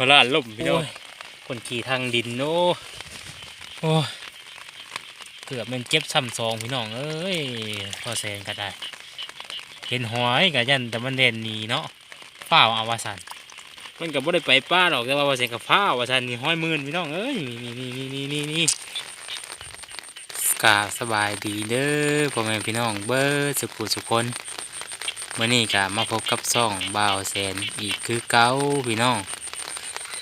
มาล่าล่มพี่น้องโอ้ยคนขี่ทางดินโน้โอ้ยเกือบเป็นเจ็บซ้ำสองพี่น้องเอ้ยพอแซงก็ได้เห็นหอยกับยันแต่มันเด่นหนีเนาะเฝ้าวอาวาสันมันกับบ่ได้ไปป้าหรอกแต่ว่าว่าเสียงกับฟ้าวาสันนี่ห้อยหมื่นพี่น้องเอ้ยนี่นี่นี่นี่นี่นี่กาสบายดีเด้อพ่อแม่พี่น้องเบิร์สุขุสุคนเมื่อนี้กะมาพบกับซ่องบ่าวแสนอีกคือเก้าพี่น้องเ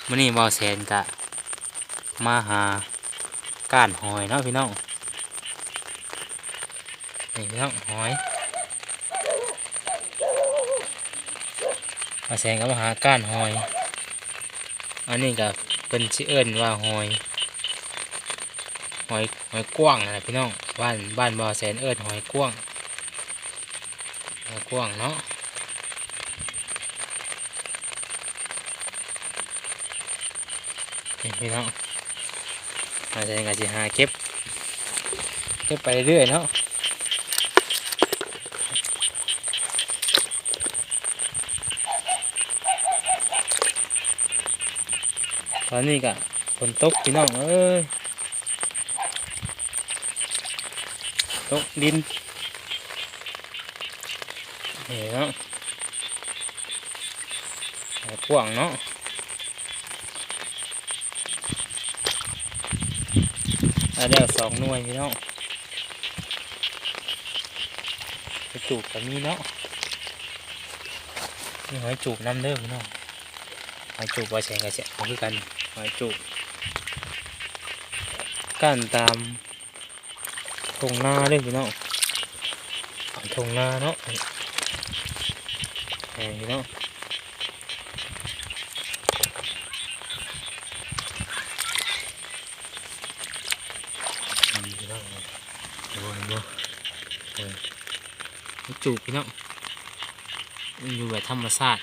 มื่อนี้บ่าวแสนกะมาหาก้านหอยเนาะพี่น้องนี่พี่น้องหอยมาแสงก็มาหาก้านหอย อันนี้ก็เป็นชื่อเอิ้นว่าหอยหอยหอยกว้างนะพี่น้องบ้านบ้านบ่อแสนเอิ้นหอยกว้างหอยกว้างเนาะ พี่น้องมาแสงก็จะหาเก็บ เก็บไปเรื่อยเนาะตอนนี้ก็ฝนตกพี่น้องเอ้ยตกดินนี่เนาะหายกว้างเนาะ อันนี้สองหน่วยพี่น้องไปจูบกับมีเนาะนี่หอยจูบน้ำเด้อพี่น้องหอยจูบว่าแชงกับแชงคือกันหอยจูบก้านตามทงหน้าเลยพี่น้องทงหน้าเนาะนี่พี่น้องนี่พี่น้องดูดูเออหอย จูบพี่น้องอยู่แบบธรรมชาติ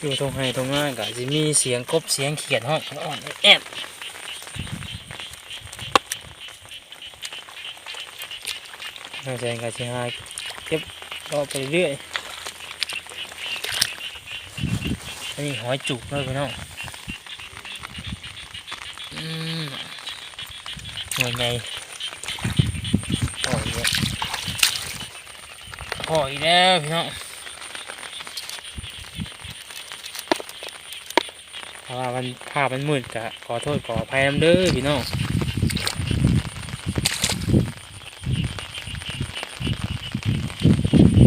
อยู่ตรงไห้ตรงง่ายก็จะมีเสียงกบเสียงเขียดห้องอ่อนแอดน่าจะก็จะหาเก็บก็ไปเรื่อยนนี้หอยจุกเลยพี่น้องอืม หน่วยไงหอยเนี่ยหอยแล้วพี่น้องถ้าว่ามันภาพมันมืดกะขอโทษขออภัยน้ำเด้อพี่น้อง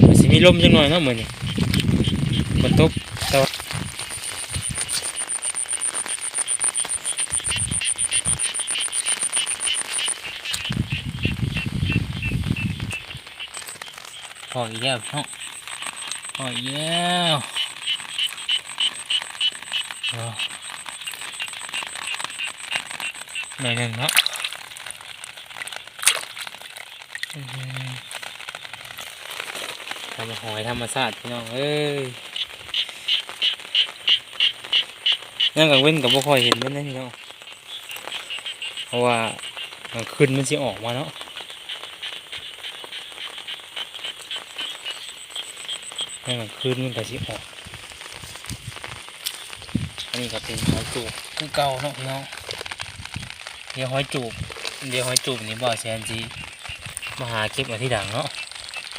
มันสิมีลมจังหน่อยเนาะเหมือนฝนตกแต่ ออีกแล้วพี่น้องพออีกแล้วเอาหน่อยหนึ่งเนาะทำหอยธรรมชาติพี่น้องเอ้ยนั่งกับเว้นกับบ่คอยเห็นมันนะพี่น้องเพราะว่ากลางคืนมันสิออกมาเนาะ นั่งกลางคืนมันก็สิออกอันนี้ก็เป็นหอยจูบคือเก่าเนาะพี่น้องเดี๋ยวหอยจูบเดี๋ยวหอยจูบนี่บ่อแซนจีมาหาเก็บมาที่ดังเนาะ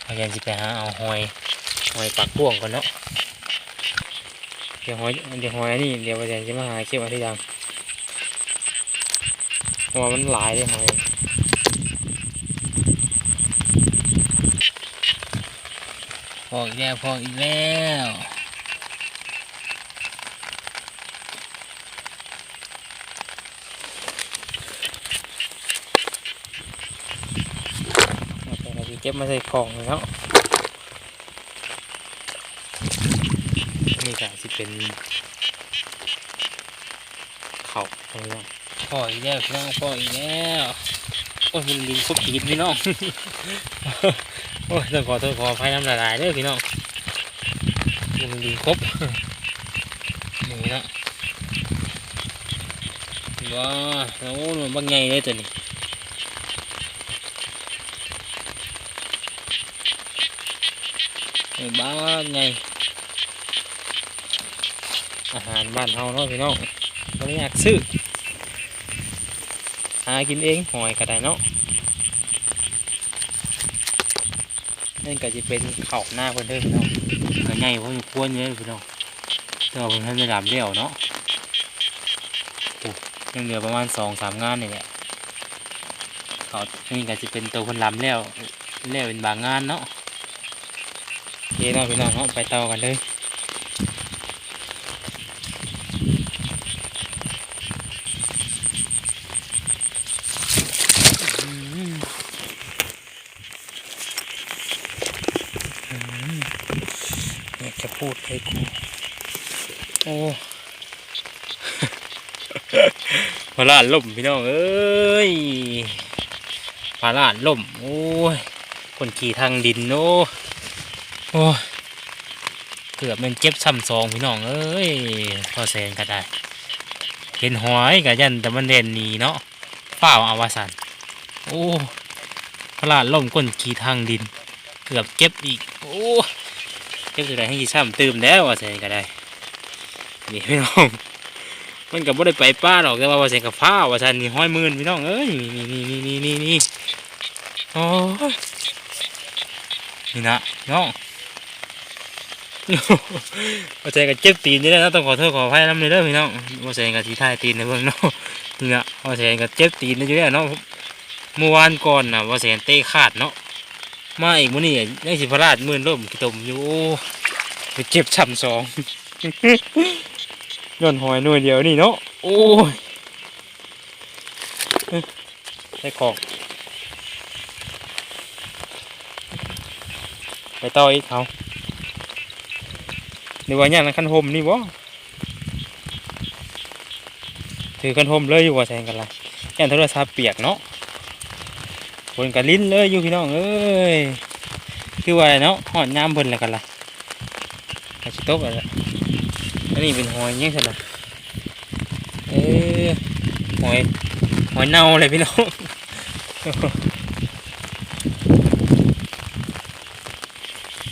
พยายามจะไปหาเอาหอยหอยปากพ่วงก่อนเนาะเดี๋ยวหอยเดี๋ยวหอยนี่เดี๋ยวพยายามจะมาหาเก็บมาที่ดังเพราะว่ามันหลายเลยหอย พออีกแล้วพออีกแล้วเอาไปเก็บมาใส่กล่องเลยเนาะนี่ก็สิเป็นเขาเอาเนาะพออีกแล้วพี่น้องพออีกแล้วโอ้ยมันลิงครบขีดพี่น้อง โอ้ยต้องขอโทษขอไฟน้ำละลายเด้อพี่น้องมันดีครบนี่นะว้าโอ้มันบางไงเลยตัวนี้บ้าไงอาหารบ้านเฮาเนาะพี่น้องไม่อยากซื้อหากินเองหอยก็ได้เนาะ นั่นก็จะเป็นเข่าหน้าเพิ่นเด้อพี่น้องก็ใหญ่พอสมควรเยอะพี่น้องแต่ว่าเพิ่นทันได้ดำเลี่ยวเนาะยังเหลือประมาณสองสามงานนี่แหละเขานี่ก็จะเป็นตัวคนลำแล้วแล้วเป็นบางงานเนาะโอเคเนาะพี่น้องเนาะไปต่อกันเลยอืมอืมอยากจะพูดให้กูโอ้ พาลานล่มพี่น้องเอ้ยพาลานล่มโอ้ยคนขี่ทางดินโน้โอ้เกือบเป็นเจ็บซ้ำสองพี่น้องเอ้ยพอแซงก็ได้เห็นหอยกับยันแต่มันเด่นหนีเนาะเปล่าอาวสันโอ้พลาดล่มก้นขี่ทางดิน เกือบเจ็บอีก โอ้เจ็บจะได้ให้ยีซ้ำตื่มแล้วว่าแซงก็ได้นี่พี่น้อง มันกับบ่ได้ไปป้าหรอกแต่ว่าว่าแซงกับผ้าว่าสันนี่ห้อยมื่นพี่น้องเอ้ยนี่นี่นี่นี่นี่นี่โอ้ยนี่นะน้องว่าแซงกับเจ็บตีนนี่แหละนะต้องขอโทษขออภัยน้ำเลยเด้อพี่น้องว่าแซงกับทีท้ายตีนในเบิ่งเนาะนี่นะว่าแซงกับเจ็บตีนนี่อยู่แล้วเนาะเมื่อวานก่อนนะว่าแซงเตะขาดเนาะมาอีกมื้อนี้ยังสิพลาดมื่นล่มกี่ตมอยู่ไปเจ็บช้ำสอง ย้อนหอยหน่วยเดียวนี่เนาะโอ้ยเอ้ยได้ของไปต่ออีกเขาหรือว่าอย่างนั้นคันโฮมนี่บ่ถือคันโฮมเลยอยู่ว่าแซงกันละย่านโทรศัพท์เปียกเนาะฝนกันลิ้นเลยอยู่พี่น้องเอ้ยคือว่าเนาะหอดยามเพิ่นแล้วกันละอาชิโต๊ะอะไร อันนี้เป็นหอยยังไงล่ะเอ้หอยหอยเน่าเลยพี่น้อง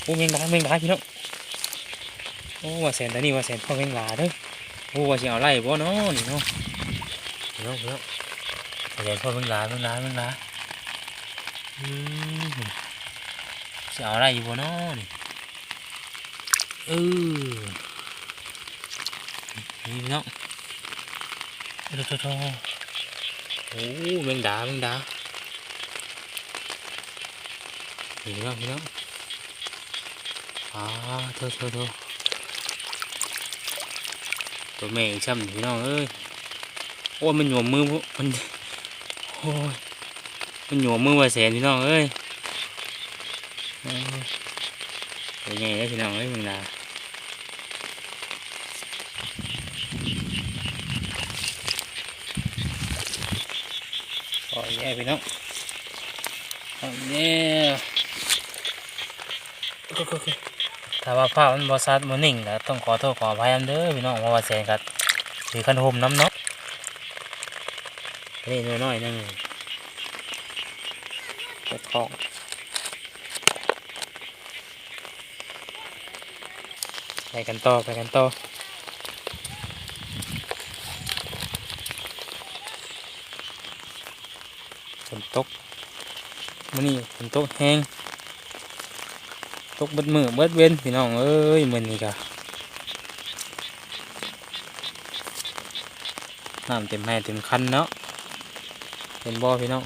โอ้เมงดาเมงดาพี่น้องโอ้ว่าแสนแต่นี่ว่าแสนพ่อแม่งหลาเด้อโอ้ว่าสิเอาไล่บ่เนาะนี่เนาะเดี๋ยวเดี๋ยวแสนพ่อแม่งหลาแม่งหลาแม่งหลาอืมสิเอาไล่อยู่บ่เนาะนี่เออ นี่พี่น้องโถ่โถ่โถ่โอ้แมงดาแมงดานี่พี่น้องพี่น้องอ่าโถ่โถ่โถ่ตัวแม่งช่ำพี่น้องเอ้ยโอ้ยมันหยวมมือพวกมันโอ้ยมันหยวมมือว่าแสนพี่น้องเอ้ยโอ้ยเป็นไงได้อพี่น้องเอ้ยมึงนะ โอ้ยแย่พี่น้องโอ้ยแย่โอเคโอเคถ้าว่าภาพมันบอซัดมันนิ่งก็ต้องขอโทษขออภัยนเด้อพี่น้องเพราว่าแสงกัดถือคันโฮมน้ำเนาะนี่น้อยๆนั่นกดของไปกันต่อไปกันต่อ นตกมื้อนี้ฝนตกแห้งตกเบิดมือเบิดเว้นพี่น้องเอ้ยมื้อนี้กะน้ำเต็มแม่เต็มคันเนาะเห็นบ่อพี่น้อง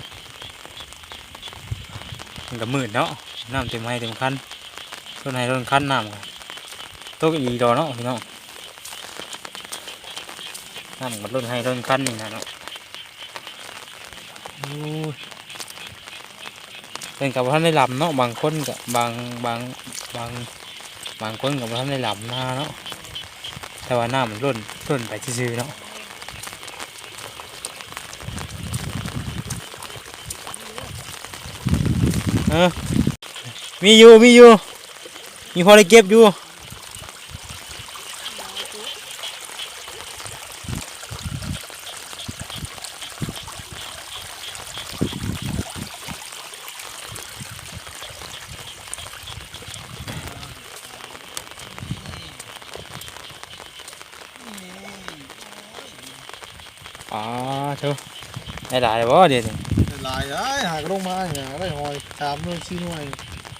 มันก็มืดเนาะน้ำเต็มแม่เต็มคันต้นไห้ต้นคันน้ำกะตกอีดอเนาะพี่น้องน้ำกับต้นไห้ต้นคันนี่นะเนาะ เป็นกับท่านได้ลำเนาะบางคนกับบางบางบางบางคนกับท่านได้ลำนาเนาะแต่ว่าหน้ามันร่นร่นไปซื่อเนาะเออมีอยู่มีอยู่มีพอได้เก็บอยู่ อ๋อเถอะได้หลายบ่เดี๋ยวนี้หลายไอ้ยหากลงมาอย่างไรหอยสามหน่วยสี่หน่วย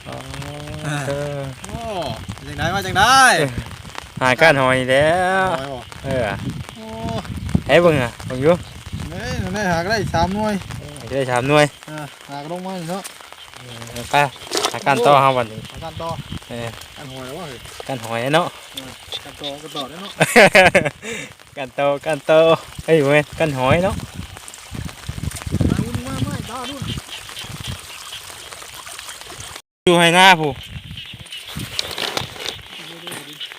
อ๋อเถอะโอ้จังได้มาจังได้หาก้านหอยแล้วหอยบ่เออโอ้ให้เบิ่งอะเบิ่งอยู่นี่นี่หากได้สามหน่วยได้ชามหน่วยอ่าหากลงมาเนาะไปหาก้านต่อเฮาวันนี้หากันต่อเออกันหอยแล้ววะเฮ้ยก้านหอยเนาะกันต่อกันต่อได้เนาะก้านโตก้านโต เฮ้ยเว้ยก้านหอยเนาะมาอุ้นมาไม่ตาดุนอยู่ให้หน้าผู้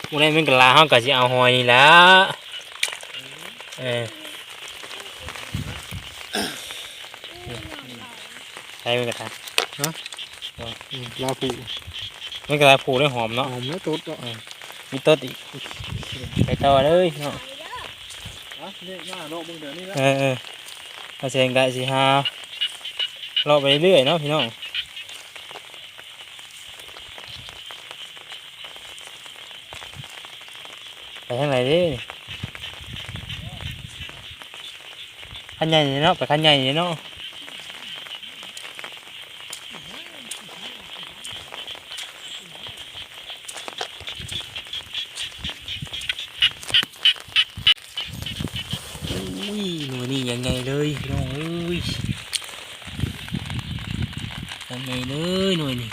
มื้อนี้มันก็ลาเฮาก็สิเอาหอยนี่แหละเออใช่มันก็ได้ลาผูมันก็ได้ผูได้หอมหอเนาะมแล้วตุ๊ดอะมีต้นอีกไปต่อเลยเนาะ อะนี่หน้าเนาะมึงเดี๋ยวนี้นะเออเออมาเซงกะสิฮาเราไปเรื่อยเนาะพี่น้องไปทางไหนดิขันใหญ่เนาะไปขันใหญ่เนาะอุ้ยหนูนี่ยังไงเลยพี่น้องเอ้ยยังไงเลยหน่วยนี่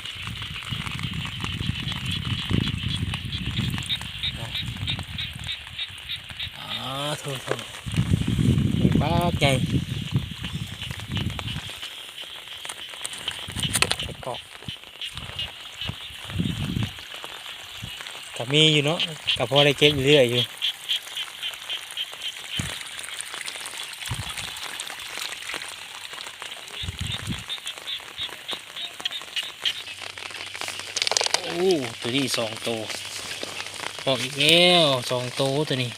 อ๋ อโถโถหนูป้าใหญ่ไปเกาะกับมีอยู่เนาะกับพอได้เก็บอยู่เรื่อยอยู่โอ้ตัวนี้สองตัวพอกอีกแล้วสองตัวตัวนี้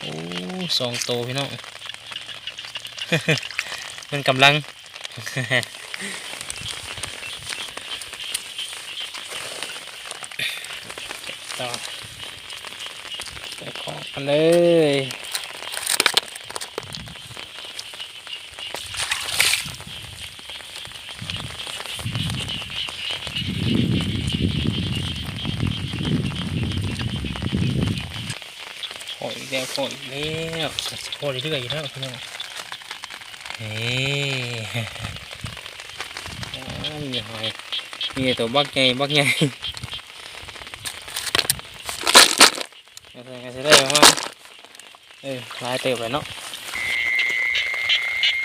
โอ้ สองโตพี่น้องมันกำลังต่อไปของกันเลยขออีกแล้วขออีก แล้วขอเรื่อยๆอยู่แล้วพี่น้องเฮ้อ้าวมีหอยมีตัวบักใหญ่บักใหญ่ก็ใส่ก็ใส่ได้ประมาณเออหลายเติบเลยเนาะ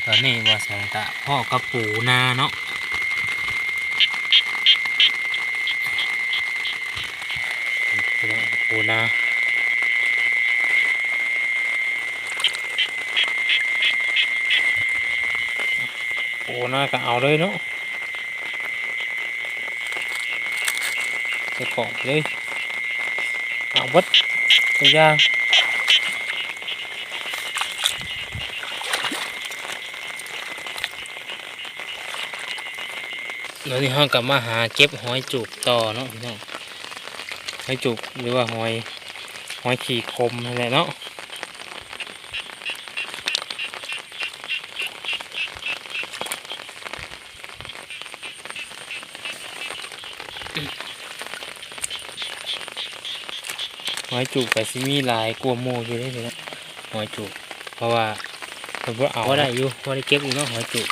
ตอนนี้ว่าแสงตะพ่อกับปูนาเนาะปูนา ปูน่าก็เอาเลยเนาะใส่ของเลยเอาวัดตัวยางแล้วนี่ห้องกลับมาหาเก็บหอยจูบต่อเนาะพี่น้องหอยจูบหรือว่าหอยหอยขี่คมนั่นแหละเนาะ อยจูบกับซิมีหลายกลัวาโมอยู่ได้เลยนะหอยจูบเพราะว่าผมว่าเอาได้อยู่พอได้เก็บอยู่เนาะหอยจูบ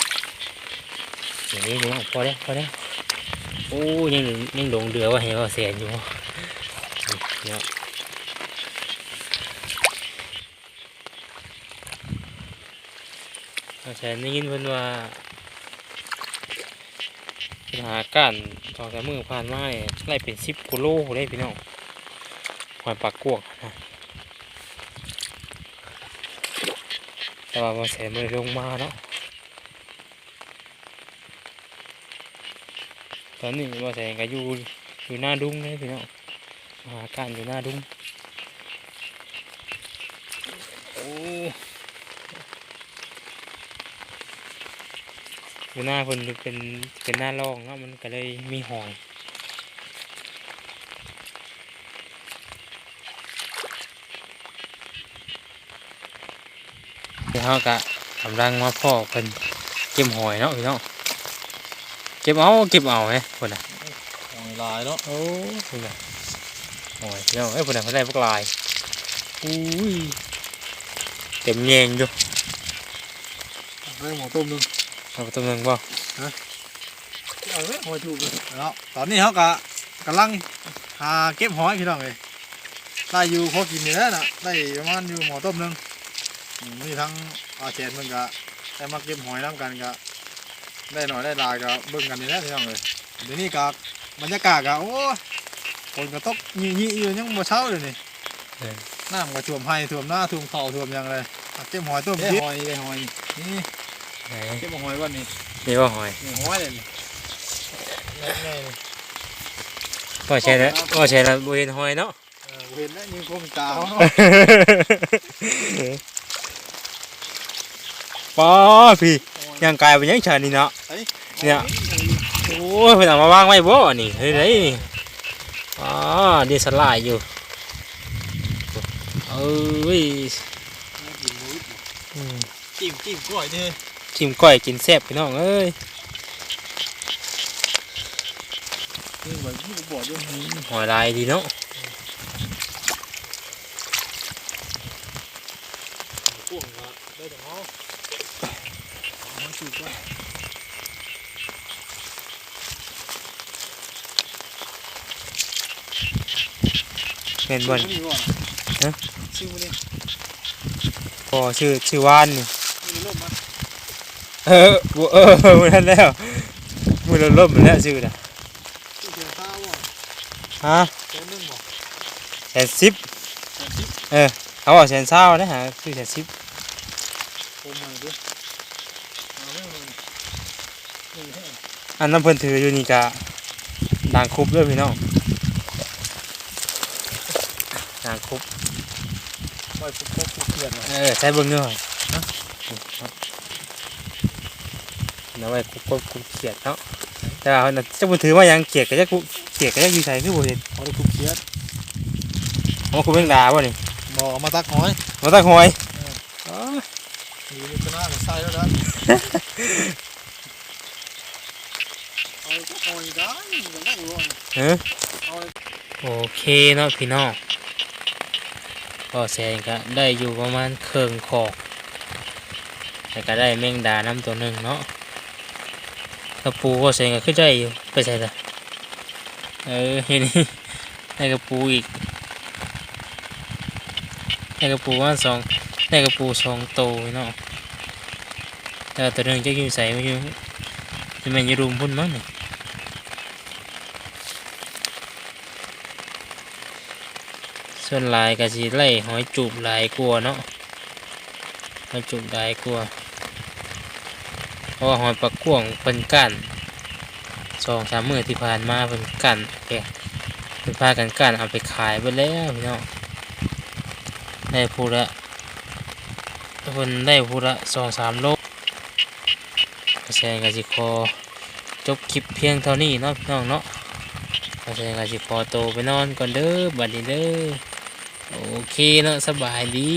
อย่างนี้พี่น้องพอได้พอได้โอ้ยังยังหลงเดือว่าเห็นว่าเสียนอยู่นี่เนาะอาจารย์ได้ยินเพิ่นว่าปัญหาการต่อแต่มือผ่านมาเนี่ยไล่เป็นสิบกิโลได้พี่น้อง หอยปากกวกนะแต่ว่ามาแสนมันลงมาเนาะตอนนี้มาแสนก็อยู่อยู่หน้าดุ้งเลยพี่น้องหาการอยู่หน้าดุ้งโอ้อยู่หน้าคนเป็นเป็นหน้าร่องเนาะมันก็เลยมีหอย ห ดี๋ยว เราก็กำลังมาพ่อเพิ่นเก็บหอยเนาะพี่น้องเก็บเอาเก็บเอาไหมคนน่ะหอยลายเนาะโอ้คนน่ะหอยพี่น้องเอ้ยคนน่ะเขาได้พวกลายอุ้ยเต็มแยงอยู่เรื่องหมูต้มหนึงเอาไปตัวหนึงบ่เอาไว้หอยถูกเลยเนาะตอนนี้เขาก็กำลังหาเก็บหอยพี่น้องเลยได้อยู่พอกินนี่แหล้วน่ะได้ประมาณอยู่หมอต้มหนึงอื มนี่ทั้งอาเชนมันก็ได้มาเก็บหอยน้ำกันก็ได้หน่อยได้หลายก็เบิ่งกันนี่แหละพี่น้องเลยเดี๋ยวนี้ก็บรรยากาศก็โอ้ยฝนก็ตกยี่ๆอยู่ยังบ่เช้าเลยนี่น้ำก็ท่วมให้ท่วมหน้าท่วมเข่าท่วมหยังเลยอะเก็บหอยต้มกินหอยได้หอยนี่ไหนเก็บหอยวันนี้นี่ว่าหอยนี่หอยเลยนี่แม่ๆนี่ก็ใช่แล้วก็ใช่แล้วบ่เห็นหอยเนาะเออเห็นแล้วยิงคมตาเขาเนาะ ป้าพี่ยังกลายเป็นยังชานี่เนาะเนี่ยโอ้ยเพิ่นเอามาวางไว้บ่นี่เฮ้ยไดนี่อ๋อเดี๋ยวสลายอยู่เอ้ยอืมจิ้มจิ้มกล้วยดิชิมก้อยกินแซ่บพี่น้องเอ้ยนี่เหมือนที่ผมบอกด้วยอืมหอยลายดีเนาะพ่วง มาได้แต่เขาเอามาจิ้มกล้วยแม่นบ่นชื่อมันนี่ก่อนฮะชื่อมันนี่พอชื่อชื่อวานนี่มันนี่ล่มมาเออบ่เออมื้อนั้นแล้วมื้อละล่มแล้วชื่อน่ะชื่อเทียนข้าวบ่ฮะแค่นึงบ่แสนสิบแค่ทิพย์เขาบอกแสนเศร้านะฮะชื่อแสนสิบ โคมมาด้วยเอาเรื่องมันนี่ให้ อันน้ำเพิ่นถืออยู่นี่กะด่างคุบด้วยพี่น้องด่างคุบไว้ฟุกฟุกฟุกเทียนน่ะเออใช้เบิ้งหน่อยนะเอาไว้คุบคุบคุบเขียดเนาะแต่ว่าเพิ่นน่ะเจ้าบุญถือว่าหยังเขียดก็จะคุบเขียดก็จะอยู่ใส่คือบ่เห็นเอาได้คุกเทียนเอามาคุบเบิ่งดาบ่นี่บ่เอามาตักหอยมาตั้งหอยอ๋อมีนี่ก็น่าจะใส่แล้วนะเอาก็ห อยได้ยังได้อยู่อะโอเคเนาะพี่น้องก็แสนก็ได้อยู่ประมาณเครื่องขอกแต่ก็ได้แมงดาน้ำตัวหนึ่งเนาะกระปูก็แสนก็ขึ้นได้อยู่ไปใส่ละเออเห็นนี่ได้กระปูอีกได้กระปูว่าสองได้กระปูสองโตเนาะแต่ตัวหนึ่งจะอยู่ใส่ไม่อยู่จะแม่นอยูรุมพุ่นมั้งนี่ ส่วนลายก็สิไล่หอยจูบลายกลัวเนาะหอยจูบลายกลัวเพราะหอยปลาก่วงเป็นกันสองสามมือที่ผ่านมาเป็นกันแกเป็นพากันกันเอาไปขายไปแล้วพี่น้องได้พูละเพิ่นได้พูละสองสามโลกระแสกสิคอจบคลิปเพียงเท่านี้เนาะพี่น้องเนาะกระแสกสิคอโตไปนอนก่อนเด้อบัดนี้เด้อ โอเคเนาะสบายดี